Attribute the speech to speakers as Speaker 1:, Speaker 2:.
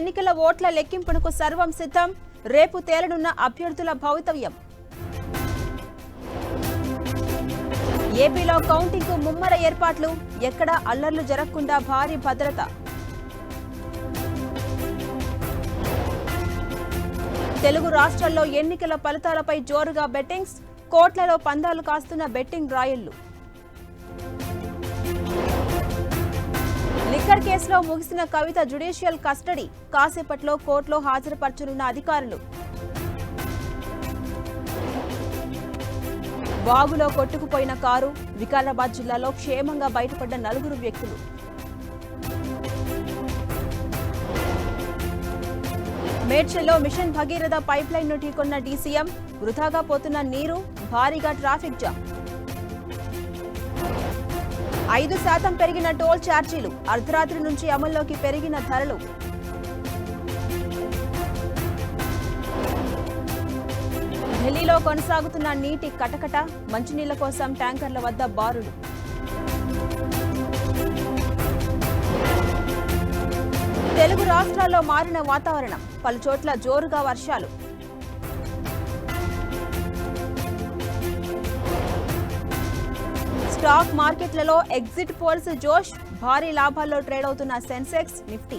Speaker 1: ఎన్నికల ఓట్ల లెక్కింపునకు సర్వం సిద్ధం. రేపు తేలనున్న అభ్యర్థుల భవితవ్యం. ఏపీలో కౌంటింగ్కు ముమ్మర ఏర్పాట్లు. ఎక్కడా అల్లర్లు జరగకుండా భారీ భద్రత. తెలుగు రాష్ట్రాల్లో ఎన్నికల ఫలితాలపై జోరుగా బెట్టింగ్స్. కోట్లలో పందాలు కాస్తున్న బెట్టింగ్ రాయళ్ళు కేసులో ముగిసిన కవిత జ్యుడిషియల్ కస్టడీ కాసేపట్లో కోర్టులో హాజరుపరచనున్న అధికారులు. వాగులో కొట్టుకుపోయిన కారు వికారాబాద్ జిల్లాలో క్షేమంగా బయటపడ్డ నలుగురు వ్యక్తులు. మేడ్చల్లో మిషన్ భగీరథ పైప్ లైన్ను ఢీకొన్న డీసీఎం వృధాగా పోతున్న నీరు భారీగా ట్రాఫిక్ జామ్. ఐదు శాతం పెరిగిన టోల్ ఛార్జీలు అర్ధరాత్రి నుంచి అమల్లోకి పెరిగిన ధరలు. ఢిల్లీలో కొనసాగుతున్న నీటి కటకట మంచినీళ్ళ కోసం ట్యాంకర్ల వద్ద బారులు. తెలుగు రాష్ట్రాల్లో మారిన వాతావరణం పలుచోట్ల జోరుగా వర్షాలు. స్టాక్ మార్కెట్లలో ఎగ్జిట్ పోల్స్ జోష్ భారీ లాభాల్లో ట్రేడ్ అవుతున్న సెన్సెక్స్ నిఫ్టీ.